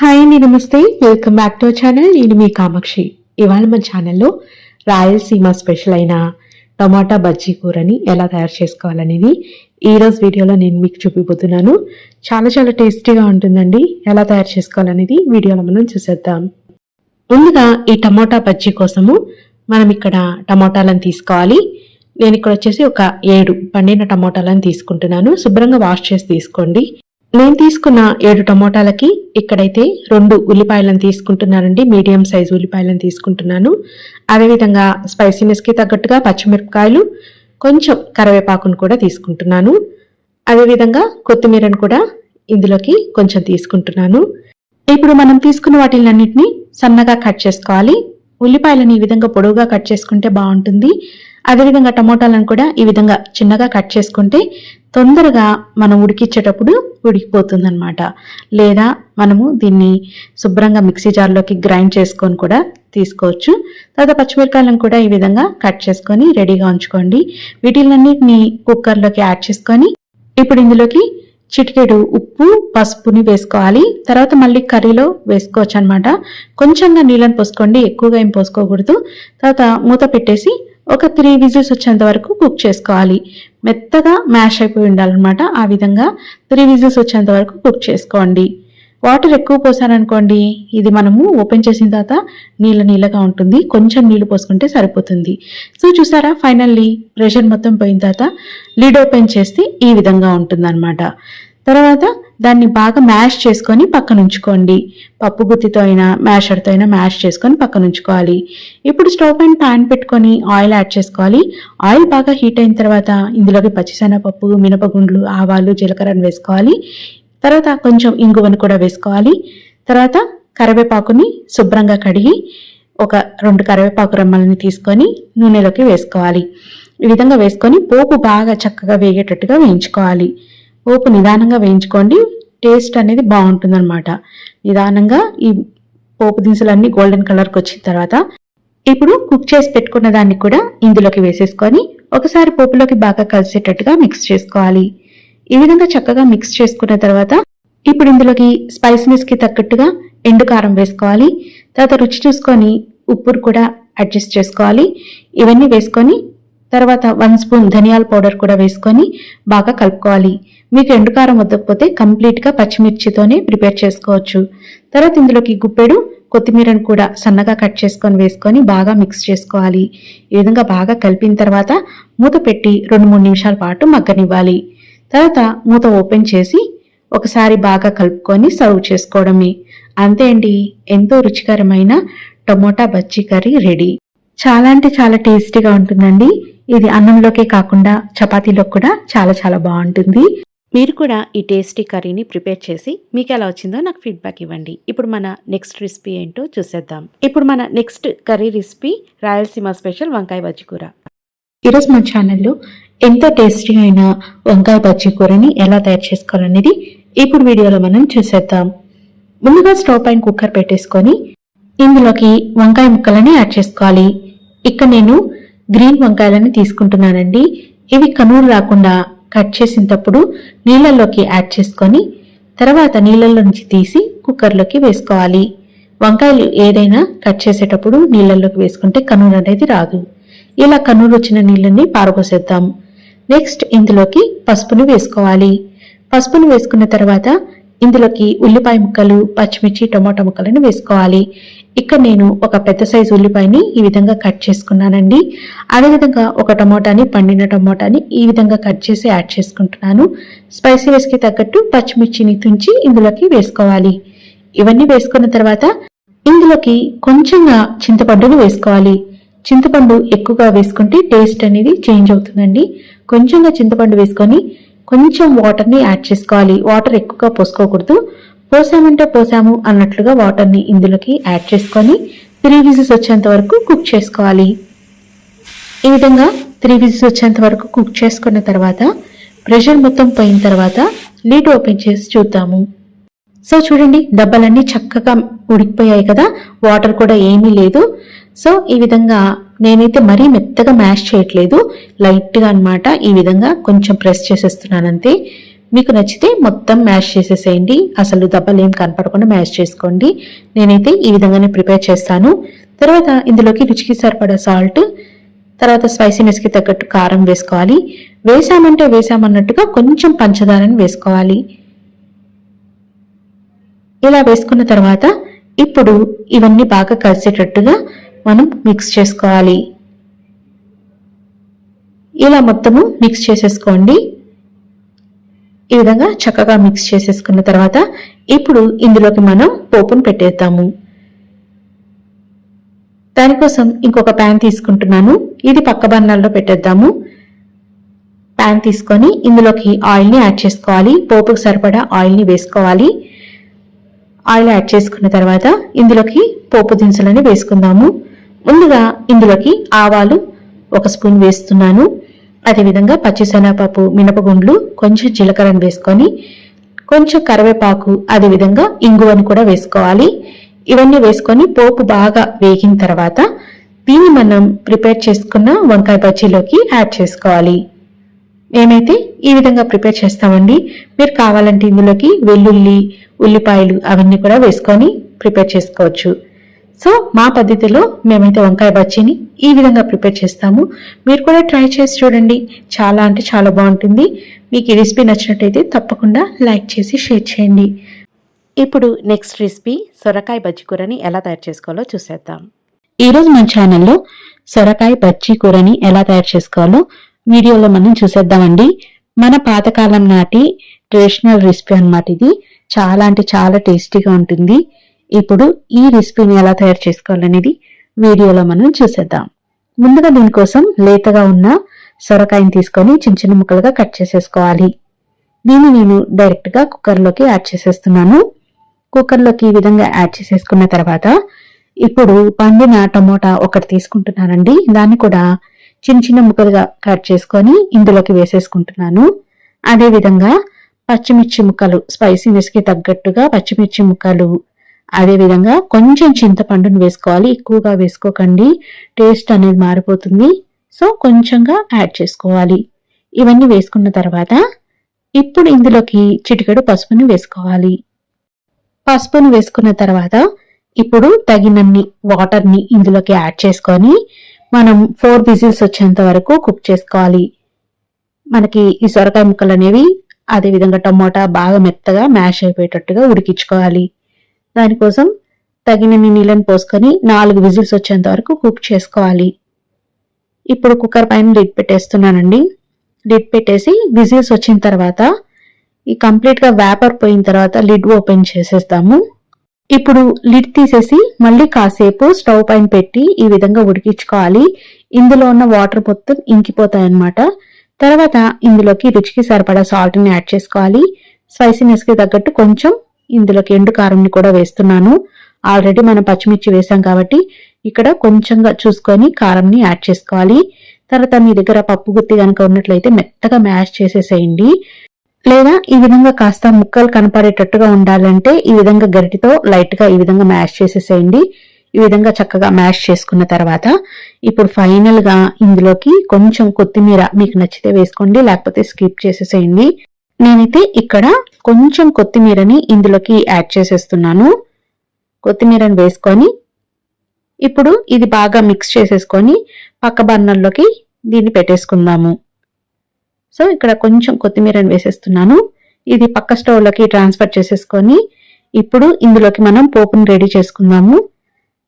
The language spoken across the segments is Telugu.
హాయ్ అండి నమస్తే. వెల్కమ్ బ్యాక్ టు ఛానల్ నేను మీ కామాక్షి. ఇవాళ మన ఛానల్లో రాయలసీమ స్పెషల్ అయిన టమాటా బజ్జీ కూరని ఎలా తయారు చేసుకోవాలనేది ఈ వీడియోలో నేను మీకు చూపిపోతున్నాను. చాలా చాలా టేస్టీగా ఉంటుందండి. ఎలా తయారు చేసుకోవాలనేది వీడియోలో మనం చూసేద్దాం. ముందుగా ఈ టమాటా బజ్జీ కోసము మనం ఇక్కడ టమాటాలను తీసుకోవాలి. నేను ఇక్కడ వచ్చేసి ఒక ఏడు పండిన టమాటాలను తీసుకుంటున్నాను. శుభ్రంగా వాష్ చేసి తీసుకోండి. నేను తీసుకున్న ఏడు టమోటాలకి ఇక్కడైతే రెండు ఉల్లిపాయలను తీసుకుంటున్నానండి. మీడియం సైజు ఉల్లిపాయలను తీసుకుంటున్నాను. అదేవిధంగా స్పైసీనెస్కి తగ్గట్టుగా పచ్చిమిరపకాయలు కొంచెం కరివేపాకును కూడా తీసుకుంటున్నాను. అదేవిధంగా కొత్తిమీరను కూడా ఇందులోకి కొంచెం తీసుకుంటున్నాను. ఇప్పుడు మనం తీసుకున్న వాటిలన్నింటినీ సన్నగా కట్ చేసుకోవాలి. ఉల్లిపాయలను ఈ విధంగా పొడవుగా కట్ చేసుకుంటే బాగుంటుంది. అదేవిధంగా టమోటాలను కూడా ఈ విధంగా చిన్నగా కట్ చేసుకుంటే తొందరగా మనం ఉడికిచ్చేటప్పుడు ఉడికిపోతుంది అనమాట లేదా మనము దీన్ని శుభ్రంగా మిక్సీ జార్లోకి గ్రైండ్ చేసుకొని కూడా తీసుకోవచ్చు. తర్వాత పచ్చిమిరకాయలను కూడా ఈ విధంగా కట్ చేసుకొని రెడీగా ఉంచుకోండి. వీటిలన్నిటిని కుక్కర్లోకి యాడ్ చేసుకొని ఇప్పుడు ఇందులోకి చిటికెడు ఉప్పు పసుపుని వేసుకోవాలి. తర్వాత మళ్ళీ కర్రీలో వేసుకోవచ్చు అనమాట కొంచెంగా నీళ్ళని పోసుకోండి. ఎక్కువగా ఏం పోసుకోకూడదు. తర్వాత మూత పెట్టేసి ఒక త్రీ విజిల్స్ వచ్చేంత వరకు కుక్ చేసుకోవాలి. మెత్తగా మ్యాష్ అయిపోయి ఉండాలన్నమాట. ఆ విధంగా త్రీ విజిల్స్ వచ్చేంత వరకు కుక్ చేసుకోండి. వాటర్ ఎక్కువ పోసారనుకోండి ఇది మనము ఓపెన్ చేసిన తర్వాత నీళ్ళ నీళ్ళగా ఉంటుంది. కొంచెం నీళ్ళు పోసుకుంటే సరిపోతుంది. సో చూసారా? ఫైనల్లీ ప్రెషర్ మొత్తం పోయిన తర్వాత లిడ్ ఓపెన్ చేస్తే ఈ విధంగా ఉంటుంది తర్వాత దాన్ని బాగా మ్యాష్ చేసుకొని పక్కన ఉంచుకోండి. పప్పు గుత్తితో అయినా మ్యాషర్తో అయినా మ్యాష్ చేసుకొని పక్కన ఉంచుకోవాలి. ఇప్పుడు స్టవ్ పైన ప్యాన్ పెట్టుకొని ఆయిల్ యాడ్ చేసుకోవాలి. ఆయిల్ బాగా హీట్ అయిన తర్వాత ఇందులోకి పచ్చిశనగపప్పు మినపగుండ్లు ఆవాలు జీలకర్రను వేసుకోవాలి. తర్వాత కొంచెం ఇంగువను కూడా వేసుకోవాలి. తర్వాత కరివేపాకుని శుభ్రంగా కడిగి ఒక రెండు కరివేపాకు రమ్మల్ని తీసుకొని నూనెలోకి వేసుకోవాలి. ఈ విధంగా వేసుకొని పోపు బాగా చక్కగా వేగేటట్టుగా వేయించుకోవాలి. పోపు నిదానంగా వేయించుకోండి. టేస్ట్ అనేది బాగుంటుందన్నమాట. నిదానంగా ఈ పోపు దినుసులన్నీ గోల్డెన్ కలర్కి వచ్చిన తర్వాత ఇప్పుడు కుక్ చేసి పెట్టుకున్న దాన్ని కూడా ఇందులోకి వేసేసుకొని ఒకసారి పోపులోకి బాగా కలిసేటట్టుగా మిక్స్ చేసుకోవాలి. ఈ విధంగా చక్కగా మిక్స్ చేసుకున్న తర్వాత ఇప్పుడు ఇందులోకి స్పైసీనెస్కి తగ్గట్టుగా ఎండు కారం వేసుకోవాలి. తర్వాత రుచి చూసుకొని ఉప్పును కూడా అడ్జస్ట్ చేసుకోవాలి. ఇవన్నీ వేసుకొని తర్వాత వన్ స్పూన్ ధనియాల పౌడర్ కూడా వేసుకొని బాగా కలుపుకోవాలి. మీకు ఎండుకారం వద్దకపోతే కంప్లీట్గా పచ్చిమిర్చితోనే ప్రిపేర్ చేసుకోవచ్చు. తర్వాత ఇందులోకి గుప్పెడు కొత్తిమీరను కూడా సన్నగా కట్ చేసుకొని వేసుకొని బాగా మిక్స్ చేసుకోవాలి. ఈ విధంగా బాగా కలిపిన తర్వాత మూత పెట్టి రెండు మూడు నిమిషాల పాటు మగ్గనివ్వాలి. తర్వాత మూత ఓపెన్ చేసి ఒకసారి బాగా కలుపుకొని సర్వ్ చేసుకోవడమే. అంతే అండి. ఎంతో రుచికరమైన టమోటా బజ్జీ కర్రీ రెడీ. చాలా అంటే చాలా టేస్టీగా ఉంటుందండి. ఇది అన్నంలోకే కాకుండా చపాతీలో కూడా చాలా చాలా బాగుంటుంది. మీరు కూడా ఈ టేస్టీ కర్రీని ప్రిపేర్ చేసి మీకు ఎలా వచ్చిందో నాకు ఫీడ్బ్యాక్ ఇవ్వండి. ఇప్పుడు మన నెక్స్ట్ రెసిపీ ఏంటో చూసేద్దాం. ఇప్పుడు మన next curry recipe Rayalaseema special వంకాయ బజ్జీ కూర. ఈరోజు మన ఛానల్లో ఎంతో టేస్టీ అయిన వంకాయ బజ్జీ కూరని ఎలా తయారు చేసుకోవాలనేది ఇప్పుడు వీడియోలో మనం చూసేద్దాం. ముందుగా స్టవ్ పైన కుక్కర్ పెట్టేసుకొని ఇందులోకి వంకాయ ముక్కలని యాడ్ చేసుకోవాలి. ఇక్కడ నేను గ్రీన్ వంకాయలని తీసుకుంటున్నానండి. ఇవి కనూరు రాకుండా కట్ చేసినప్పుడు నీళ్ళల్లోకి యాడ్ చేసుకొని తర్వాత నీళ్ళల్లో నుంచి తీసి కుక్కర్లోకి వేసుకోవాలి. వంకాయలు ఏదైనా కట్ చేసేటప్పుడు నీళ్ళల్లోకి వేసుకుంటే కనూరు అనేది రాదు. ఇలా కనూరు వచ్చిన నీళ్ళని పారబోసేద్దాం. నెక్స్ట్ ఇందులోకి పసుపును వేసుకోవాలి. పసుపును వేసుకున్న తర్వాత ఇందులోకి ఉల్లిపాయ ముక్కలు పచ్చిమిర్చి టొమాటో ముక్కలను వేసుకోవాలి. ఇక్కడ నేను ఒక పెద్ద సైజు ఉల్లిపాయని ఈ విధంగా కట్ చేసుకున్నానండి. అదేవిధంగా ఒక టమోటాని పండిన టమోటాని ఈ విధంగా కట్ చేసి యాడ్ చేసుకుంటున్నాను. స్పైసీనెస్కి తగ్గట్టు పచ్చిమిర్చిని తుంచి ఇందులోకి వేసుకోవాలి. ఇవన్నీ వేసుకున్న తర్వాత ఇందులోకి కొంచెంగా చింతపండును వేసుకోవాలి. చింతపండు ఎక్కువగా వేసుకుంటే టేస్ట్ అనేది చేంజ్ అవుతుందండి. కొంచెంగా చింతపండు వేసుకొని కొంచెం వాటర్ని యాడ్ చేసుకోవాలి. వాటర్ ఎక్కువగా పోసుకోకూడదు. పోసామంటే పోసాము అన్నట్లుగా వాటర్ని ఇందులోకి యాడ్ చేసుకొని త్రీ విజిల్స్ వచ్చేంత వరకు కుక్ చేసుకోవాలి. ఈ విధంగా త్రీ విజిల్స్ వచ్చేంత వరకు కుక్ చేసుకున్న తర్వాత ప్రెషర్ మొత్తం పోయిన తర్వాత లీడ్ ఓపెన్ చేసి చూద్దాము. సో చూడండి దెబ్బలన్నీ చక్కగా ఉడికిపోయాయి కదా వాటర్ కూడా ఏమీ లేదు. సో ఈ విధంగా నేనైతే మరీ మెత్తగా మ్యాష్ చేయట్లేదు లైట్గా అనమాట ఈ విధంగా కొంచెం ప్రెస్ చేసేస్తున్నాను అంతే మీకు నచ్చితే మొత్తం మ్యాష్ చేసేసేయండి. అసలు దెబ్బలు ఏం కనపడకుండా మ్యాష్ చేసుకోండి. నేనైతే ఈ విధంగానే ప్రిపేర్ చేస్తాను. తర్వాత ఇందులోకి రుచికి సరిపడా సాల్ట్ తర్వాత స్పైసీనెస్కి తగ్గట్టు కారం వేసుకోవాలి. వేసామంటే వేసామన్నట్టుగా కొంచెం పంచదారని వేసుకోవాలి. ఇలా వేసుకున్న తర్వాత ఇప్పుడు ఇవన్నీ బాగా కలిసేటట్టుగా మనం మిక్స్ చేసుకోవాలి. ఇలా మొత్తము మిక్స్ చేసేసుకోండి. ఈ విధంగా చక్కగా మిక్స్ చేసేసుకున్న తర్వాత ఇప్పుడు ఇందులోకి మనం పోపును పెట్టేద్దాము. దానికోసం ఇంకొక ప్యాన్ తీసుకుంటున్నాను. ఇది పక్క బర్నర్లో పెట్టేద్దాము. ప్యాన్ తీసుకొని ఇందులోకి ఆయిల్ని యాడ్ చేసుకోవాలి. పోపుకు సరిపడా ఆయిల్ని వేసుకోవాలి. ఆయిల్ యాడ్ చేసుకున్న తర్వాత ఇందులోకి పోపు దినుసులని వేసుకుందాము. ముందుగా ఇందులోకి ఆవాలు ఒక స్పూన్ వేస్తున్నాను. అదేవిధంగా పచ్చిశనగపప్పు మినపగుండ్లు కొంచెం జీలకర్రను వేసుకొని కొంచెం కరివేపాకు అదేవిధంగా ఇంగువని కూడా వేసుకోవాలి. ఇవన్నీ వేసుకొని పోపు బాగా వేగిన తర్వాత దీన్ని మనం ప్రిపేర్ చేసుకున్న వంకాయ బజ్జీలోకి యాడ్ చేసుకోవాలి. మేమైతే ఈ విధంగా ప్రిపేర్ చేస్తామండి. మీరు కావాలంటే ఇందులోకి వెల్లుల్లి ఉల్లిపాయలు అవన్నీ కూడా వేసుకొని ప్రిపేర్ చేసుకోవచ్చు. సో మా పద్ధతిలో మేమైతే వంకాయ బజ్జీని ఈ విధంగా ప్రిపేర్ చేస్తాము. మీరు కూడా ట్రై చేసి చూడండి. చాలా అంటే చాలా బాగుంటుంది. మీకు ఈ రెసిపీ నచ్చినట్టయితే తప్పకుండా లైక్ చేసి షేర్ చేయండి. ఇప్పుడు నెక్స్ట్ రెసిపీ సొరకాయ బజ్జీ కూరని ఎలా తయారు చేసుకోవాలో చూసేద్దాం. ఈరోజు మన ఛానల్లో సొరకాయ బజ్జీ కూరని ఎలా తయారు చేసుకోవాలో వీడియోలో మనం చూసేద్దామండి. మన పాతకాలం నాటి ట్రెడిషనల్ రెసిపీ అన్నమాట ఇది. చాలా అంటే చాలా టేస్టీగా ఉంటుంది. ఇప్పుడు ఈ రెసిపీని ఎలా తయారు చేసుకోవాలనేది వీడియోలో మనం చూసేద్దాం. ముందుగా దీనికోసం లేతగా ఉన్న సొరకాయని తీసుకొని చిన్న చిన్న ముక్కలుగా కట్ చేసేసుకోవాలి. దీన్ని నేను డైరెక్ట్గా కుక్కర్లోకి యాడ్ చేసేస్తున్నాను. కుక్కర్లోకి ఈ విధంగా యాడ్ చేసేసుకున్న తర్వాత ఇప్పుడు పండిన టమోటా ఒకటి తీసుకుంటున్నానండి. దాన్ని కూడా చిన్న చిన్న ముక్కలుగా కట్ చేసుకొని ఇందులోకి వేసేసుకుంటున్నాను. అదే విధంగా పచ్చిమిర్చి ముక్కలు స్పైసీనెస్కి తగ్గట్టుగా పచ్చిమిర్చి ముక్కలు అదేవిధంగా కొంచెం చింతపండును వేసుకోవాలి. ఎక్కువగా వేసుకోకండి. టేస్ట్ అనేది మారిపోతుంది. సో కొంచెంగా యాడ్ చేసుకోవాలి. ఇవన్నీ వేసుకున్న తర్వాత ఇప్పుడు ఇందులోకి చిటికెడు పసుపుని వేసుకోవాలి. పసుపును వేసుకున్న తర్వాత ఇప్పుడు తగినన్ని వాటర్ని ఇందులోకి యాడ్ చేసుకొని మనం ఫోర్ విజిల్స్ వచ్చేంత వరకు కుక్ చేసుకోవాలి. మనకి ఈ సొరకాయ ముక్కలు అనేవి అదేవిధంగా టమోటా బాగా మెత్తగా మ్యాష్ అయిపోయేటట్టుగా ఉడికించుకోవాలి. దానికోసం తగినన్ని నీళ్ళని పోసుకొని నాలుగు విజిల్స్ వచ్చేంత వరకు కుక్ చేసుకోవాలి. ఇప్పుడు కుక్కర్ పైన లిడ్ పెట్టేస్తున్నానండి. లిడ్ పెట్టేసి విజిల్స్ వచ్చిన తర్వాత ఈ కంప్లీట్గా వేపర్ పోయిన తర్వాత లిడ్ ఓపెన్ చేసేస్తాము. ఇప్పుడు లిడ్ తీసేసి మళ్ళీ కాసేపు స్టవ్ పైన పెట్టి ఈ విధంగా ఉడికించుకోవాలి. ఇందులో ఉన్న వాటర్ మొత్తం ఇంకిపోతాయి అన్నమాట తర్వాత ఇందులోకి రుచికి సరిపడా సాల్ట్ని యాడ్ చేసుకోవాలి. స్పైసీనెస్కి తగ్గట్టు కొంచెం ఇందులోకి ఎండు కారంని కూడా వేస్తున్నాను. ఆల్రెడీ మనం పచ్చిమిర్చి వేసాం కాబట్టి ఇక్కడ కొంచెంగా చూసుకొని కారంని యాడ్ చేసుకోవాలి. తర్వాత మీ దగ్గర పప్పు గుత్తి కనుక ఉన్నట్లయితే మెత్తగా మ్యాష్ చేసేసేయండి. లేదా ఈ విధంగా కాస్త ముక్కలు కనపడేటట్టుగా ఉండాలంటే ఈ విధంగా గరిటితో లైట్గా ఈ విధంగా మ్యాష్ చేసేసేయండి. ఈ విధంగా చక్కగా మ్యాష్ చేసుకున్న తర్వాత ఇప్పుడు ఫైనల్గా ఇందులోకి కొంచెం కొత్తిమీర మీకు నచ్చితే వేసుకోండి లేకపోతే స్కిప్ చేసేసేయండి. నేనైతే ఇక్కడ కొంచెం కొత్తిమీరని ఇందులోకి యాడ్ చేసేస్తున్నాను. కొత్తిమీరని వేసుకొని ఇప్పుడు ఇది బాగా మిక్స్ చేసేసుకొని పక్క బర్నర్లోకి దీన్ని పెట్టేసుకుందాము. సో ఇక్కడ కొంచెం కొత్తిమీరని వేసేస్తున్నాను. ఇది పక్క స్టవ్లోకి ట్రాన్స్ఫర్ చేసేసుకొని ఇప్పుడు ఇందులోకి మనం పోపుని రెడీ చేసుకుందాము.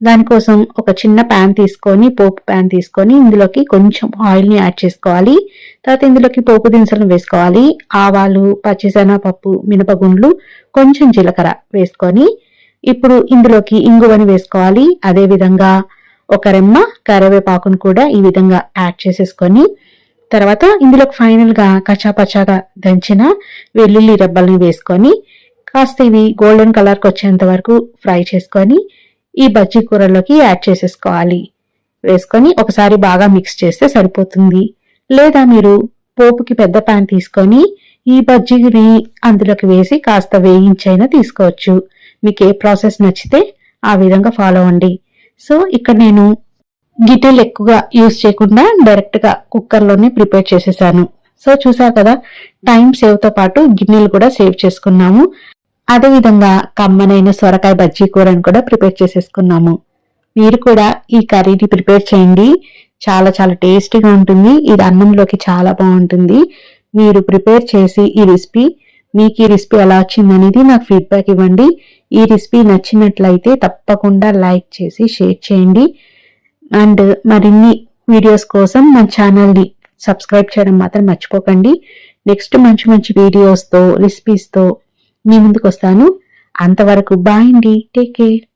దానికోసం ఒక చిన్న ప్యాన్ తీసుకొని పోపు ప్యాన్ తీసుకొని ఇందులోకి కొంచెం ఆయిల్ని యాడ్ చేసుకోవాలి. తర్వాత ఇందులోకి పోపు దినుసులను వేసుకోవాలి. ఆవాలు పచ్చిశనగపప్పు మినపగుండ్లు కొంచెం జీలకర్ర వేసుకొని ఇప్పుడు ఇందులోకి ఇంగువని వేసుకోవాలి. అదేవిధంగా ఒక రెమ్మ కరివేపాకును కూడా ఈ విధంగా యాడ్ చేసేసుకొని తర్వాత ఇందులోకి ఫైనల్గా కచాపచాగా దంచిన వెల్లుల్లి రెబ్బల్ని వేసుకొని కాస్త ఇవి గోల్డెన్ కలర్కి వచ్చేంత వరకు ఫ్రై చేసుకొని ఈ బజ్జీ కూరలోకి యాడ్ చేసేసుకోవాలి. వేసుకొని ఒకసారి బాగా మిక్స్ చేస్తే సరిపోతుంది. లేదా మీరు పోపుకి పెద్ద ప్యాన్ తీసుకొని ఈ బజ్జీని అందులోకి వేసి కాస్త వేయించైనా తీసుకోవచ్చు. మీకు ఏ ప్రాసెస్ నచ్చితే ఆ విధంగా ఫాలో అవ్వండి. సో ఇక్కడ నేను గిటెల్ ఎక్కువగా యూజ్ చేయకుండా డైరెక్ట్గా కుక్కర్లోనే ప్రిపేర్ చేసేసాను. సో చూసారు కదా టైం సేవ్తో పాటు గిన్నెలు కూడా సేవ్ చేసుకున్నాము. అదేవిధంగా కమ్మనైన సొరకాయ బజ్జీ కూరను కూడా ప్రిపేర్ చేసేసుకున్నాము. మీరు కూడా ఈ కర్రీని ప్రిపేర్ చేయండి. చాలా చాలా టేస్టీగా ఉంటుంది. ఇది అన్నంలోకి చాలా బాగుంటుంది. మీరు ప్రిపేర్ చేసి ఈ రెసిపీ మీకు ఈ రెసిపీ ఎలా వచ్చింది అనేది నాకు ఫీడ్బ్యాక్ ఇవ్వండి. ఈ రెసిపీ నచ్చినట్లయితే తప్పకుండా లైక్ చేసి షేర్ చేయండి. అండ్ మరిన్ని వీడియోస్ కోసం మా ఛానల్ని సబ్స్క్రైబ్ చేయడం మాత్రం మర్చిపోకండి. నెక్స్ట్ మంచి మంచి వీడియోస్తో రెసిపీస్తో మీ ముందుకు వస్తాను అంతవరకు బాయ్ అండి. Take care.